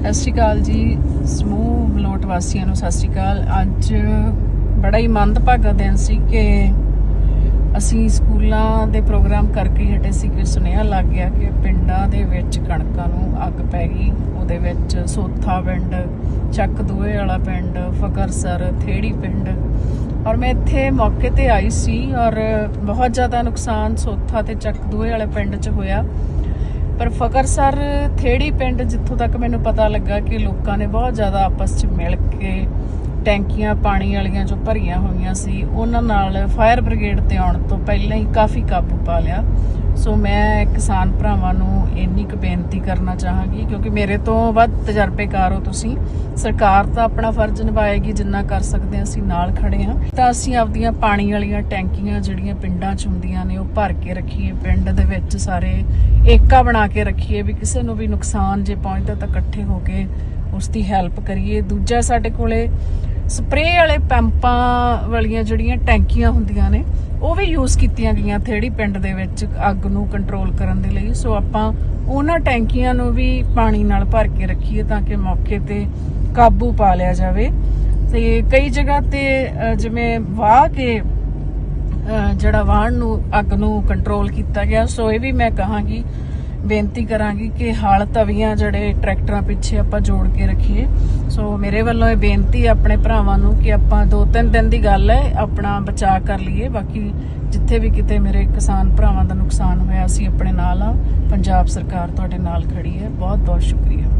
ਸਤਿ ਸ਼੍ਰੀ ਅਕਾਲ ਜੀ, ਸਮੂਹ ਮਲੋਟ ਵਾਸੀਆਂ ਨੂੰ ਸਤਿ ਸ਼੍ਰੀ ਅਕਾਲ। ਅੱਜ ਬੜਾ ਹੀ ਮੰਦਭਾਗਾ ਦਿਨ ਸੀ ਕਿ ਅਸੀਂ ਸਕੂਲਾਂ ਦੇ ਪ੍ਰੋਗਰਾਮ ਕਰਕੇ ਹਟੇ ਸੀ ਕਿ ਸੁਨੇਹਾ ਲੱਗ ਗਿਆ ਕਿ ਪਿੰਡਾਂ ਦੇ ਵਿੱਚ ਕਣਕਾਂ ਨੂੰ ਅੱਗ ਪੈ ਗਈ। ਉਹਦੇ ਵਿੱਚ ਸੋਥਾ ਪਿੰਡ, ਚੱਕ ਦੂਏ ਵਾਲਾ ਪਿੰਡ, ਫਕਰਸਰ, ਥੇੜੀ ਪਿੰਡ। ਔਰ ਮੈਂ ਇੱਥੇ ਮੌਕੇ ਤੇ ਆਈ ਸੀ ਔਰ ਬਹੁਤ ਜ਼ਿਆਦਾ ਨੁਕਸਾਨ ਸੋਥਾ ਤੇ ਚੱਕ ਦੂਏ ਵਾਲੇ ਪਿੰਡ 'ਚ ਹੋਇਆ। ਪਰ ਫਕਰਸਰ ਥੇੜੀ ਪਿੰਡ ਜਿੱਥੋਂ ਤੱਕ ਮੈਨੂੰ ਪਤਾ ਲੱਗਾ ਕਿ ਲੋਕਾਂ ਨੇ ਬਹੁਤ ਜ਼ਿਆਦਾ ਆਪਸ 'ਚ ਮਿਲ ਕੇ ਟੈਂਕੀਆਂ ਪਾਣੀ ਵਾਲੀਆਂ ਜੋ ਭਰੀਆਂ ਹੋਈਆਂ ਸੀ, ਉਹਨਾਂ ਨਾਲ ਫਾਇਰ ਬ੍ਰਿਗੇਡ ਤੇ ਆਉਣ ਤੋਂ ਪਹਿਲਾਂ ਹੀ ਕਾਫੀ ਕਾਬੂ ਪਾ ਲਿਆ। ਸੋ ਮੈਂ ਕਿਸਾਨ ਭਰਾਵਾਂ ਨੂੰ ਇੰਨੀ ਕੁ ਬੇਨਤੀ ਕਰਨਾ ਚਾਹਾਂਗੀ, ਕਿਉਂਕਿ ਮੇਰੇ ਤੋਂ ਵੱਧ ਤਜਰਬੇਕਾਰ ਹੋ ਤੁਸੀਂ। ਸਰਕਾਰ ਤਾਂ ਆਪਣਾ ਫਰਜ਼ ਨਿਭਾਏਗੀ, ਜਿੰਨਾ ਕਰ ਸਕਦੇ ਹਾਂ ਅਸੀਂ ਨਾਲ ਖੜੇ ਹਾਂ। ਤਾਂ ਅਸੀਂ ਆਪਦੀਆਂ ਪਾਣੀ ਵਾਲੀਆਂ ਟੈਂਕੀਆਂ ਜਿਹੜੀਆਂ ਪਿੰਡਾਂ 'ਚ ਹੁੰਦੀਆਂ ਨੇ, ਉਹ ਭਰ ਕੇ ਰੱਖੀਏ। ਪਿੰਡ ਦੇ ਵਿੱਚ ਸਾਰੇ ਏਕਾ ਬਣਾ ਕੇ ਰੱਖੀਏ ਵੀ ਕਿਸੇ ਨੂੰ ਵੀ ਨੁਕਸਾਨ ਜੇ ਪਹੁੰਚਦਾ ਤਾਂ ਇਕੱਠੇ ਹੋ ਕੇ ਉਸ ਦੀ ਹੈਲਪ ਕਰੀਏ। ਦੂਜਾ ਸਾਡੇ ਕੋਲੇ ਸਪਰੇਅ ਵਾਲੇ ਪੈਂਪਾਂ ਵਾਲੀਆਂ ਜਿਹੜੀਆਂ ਟੈਂਕੀਆਂ ਹੁੰਦੀਆਂ ਨੇ, ਉਹ ਵੀ ਯੂਜ਼ ਕੀਤੀਆਂ ਗਈਆਂ ਥੇੜੀ ਪਿੰਡ ਦੇ ਵਿੱਚ ਅੱਗ ਨੂੰ ਕੰਟਰੋਲ ਕਰਨ ਦੇ ਲਈ। ਸੋ ਆਪਾਂ ਉਹਨਾਂ ਟੈਂਕੀਆਂ ਨੂੰ ਵੀ ਪਾਣੀ ਨਾਲ ਭਰ ਕੇ ਰੱਖੀਏ ਤਾਂ ਕਿ ਮੌਕੇ ਤੇ ਕਾਬੂ ਪਾ ਲਿਆ ਜਾਵੇ। ਤੇ ਕਈ ਜਗ੍ਹਾ ਤੇ ਜਿਵੇਂ ਵਾਹ ਕੇ ਜਿਹੜਾ ਵਾਹਣ ਨੂੰ, ਅੱਗ ਨੂੰ ਕੰਟਰੋਲ ਕੀਤਾ ਗਿਆ। ਸੋ ਇਹ ਵੀ ਮੈਂ ਕਹਾਂਗੀ ਬੇਨਤੀ ਕਰਾਂਗੀ ਕਿ ਹਲ ਤਵੀਆਂ ਜਿਹੜੇ ਟਰੈਕਟਰਾਂ ਪਿੱਛੇ ਆਪਾਂ ਜੋੜ ਕੇ ਰੱਖੀਏ। ਸੋ ਮੇਰੇ ਵੱਲੋਂ ਇਹ ਬੇਨਤੀ ਹੈ ਆਪਣੇ ਭਰਾਵਾਂ ਨੂੰ ਕਿ ਆਪਾਂ ਦੋ ਤਿੰਨ ਦਿਨ ਦੀ ਗੱਲ ਹੈ, ਆਪਣਾ ਬਚਾਅ ਕਰ ਲਈਏ। ਬਾਕੀ ਜਿੱਥੇ ਵੀ ਕਿਤੇ ਮੇਰੇ ਕਿਸਾਨ ਭਰਾਵਾਂ ਦਾ ਨੁਕਸਾਨ ਹੋਇਆ, ਅਸੀਂ ਆਪਣੇ ਨਾਲ ਆ। ਪੰਜਾਬ ਸਰਕਾਰ ਤੁਹਾਡੇ ਨਾਲ ਖੜੀ ਹੈ। ਬਹੁਤ ਬਹੁਤ ਸ਼ੁਕਰੀਆ।